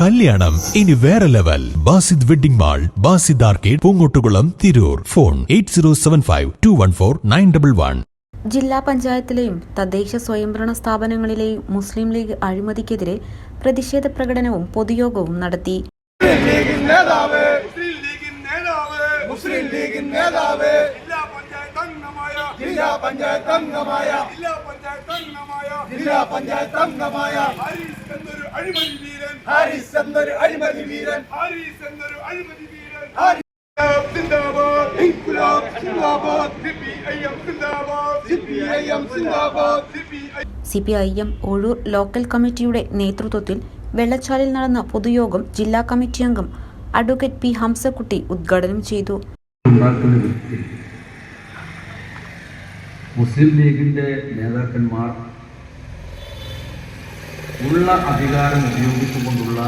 കല്യാണം. ഇനി വേറെ level. Basid wedding mall Basid arcade Poongottukulam Tirur. Phone eight zero seven five two one four nine double one. ജില്ലാ പഞ്ചായത്തിലെയും തദ്ദേശ സ്വയംഭരണ സ്ഥാപനങ്ങളിലെയും മുസ്ലിം ലീഗ് അഴിമതിക്കെതിരെ പ്രതിഷേധ പ്രകടനവും പൊതുയോഗവും നടത്തി. മുസ്ലിം ലീഗിൻ നേതാവ് ജില്ലാ പഞ്ചായത്ത് അംഗമായ ജില്ലാ പഞ്ചായത്ത് അംഗമായ ജില്ലാ പഞ്ചായത്ത് അംഗമായ ജില്ലാ പഞ്ചായത്ത് അംഗമായ ഹാരിസ് എന്നൊരു അഴിമതി വീരൻ. ഹാരിസ് എന്നൊരു അഴിമതി വീരൻ. ഹാരിസ് എന്നൊരു അഴിമതി വീരൻ. ഹാരിസ് സിന്ദാബാദ്. ഇൻകുലാബ് സിന്ദാബാദ്. സിപിഐഎം സിന്ദാബാദ്. സിപിഐഎം സിന്ദാബാദ്. സിപിഐ സി പി ഐ എം ഒഴൂർ ലോക്കൽ കമ്മിറ്റിയുടെ നേതൃത്വത്തിൽ വെള്ളച്ചാലിൽ നടന്ന പൊതുയോഗം ജില്ലാ കമ്മിറ്റി അംഗം അഡ്വക്കേറ്റ് പി ഹംസക്കുട്ടി ഉദ്ഘാടനം ചെയ്തു. മുസ്ലിം ലീഗിന്റെ നേതാക്കന്മാർ ഉള്ള അധികാരം ഉപയോഗിച്ചുകൊണ്ടുള്ള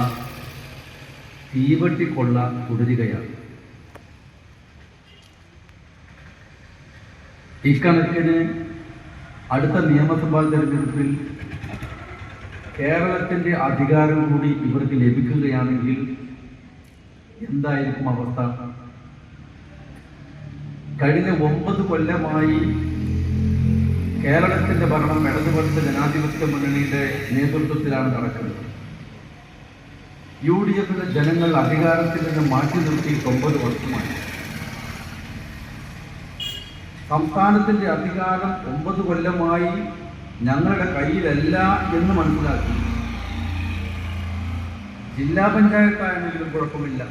തീവട്ടിക്കൊള്ള തുടരുകയാണ് ഇക്കണക്കിന് അടുത്ത നിയമസഭാ തെരഞ്ഞെടുപ്പിൽ കേരളത്തിന്റെ അധികാരം കൂടി ഇവർക്ക് ലഭിക്കുകയാണെങ്കിൽ എന്തായിരിക്കും അവസ്ഥ? കഴിഞ്ഞ ഒമ്പത് കൊല്ലമായി കേരളത്തിന്റെ ഭരണം ഇടതുപക്ഷ ജനാധിപത്യ മുന്നണിയുടെ നേതൃത്വത്തിലാണ് നടക്കുന്നത്. യു ഡി എഫിലെ ജനങ്ങൾ അധികാരത്തിൽ നിന്ന് മാറ്റി നിർത്തി ഒമ്പത് വർഷമായി. സംസ്ഥാനത്തിന്റെ അധികാരം ഒമ്പത് കൊല്ലമായി ഞങ്ങളുടെ കയ്യിലല്ല എന്ന് മനസ്സിലാക്കി. ജില്ലാ പഞ്ചായത്തായാലും കുഴപ്പമില്ല.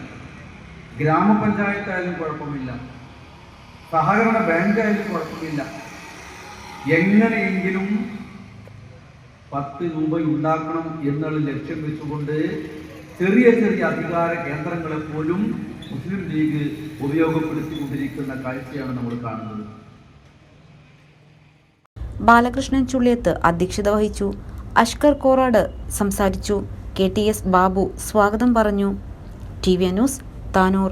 ഗ്രാമപഞ്ചായത്തായാലും കുഴപ്പമില്ല. സഹകരണ ബാങ്കായാലും കുഴപ്പമില്ല. എങ്ങനെയെങ്കിലും പത്ത് രൂപ ഉണ്ടാക്കണം എന്നുള്ള ലക്ഷ്യം വെച്ചുകൊണ്ട് ചെറിയ ചെറിയ അധികാര കേന്ദ്രങ്ങളെ പോലും മുസ്ലിം ലീഗ് ഉപയോഗപ്പെടുത്തിക്കൊണ്ടിരിക്കുന്ന കാഴ്ചയാണ് നമ്മൾ കാണുന്നത്. ബാലകൃഷ്ണൻ ചുള്ളിയത്ത് അധ്യക്ഷത വഹിച്ചു. അഷ്കർ കോറാട് സംസാരിച്ചു. കെ ടി എസ് ബാബു സ്വാഗതം പറഞ്ഞു. T V news Tanur.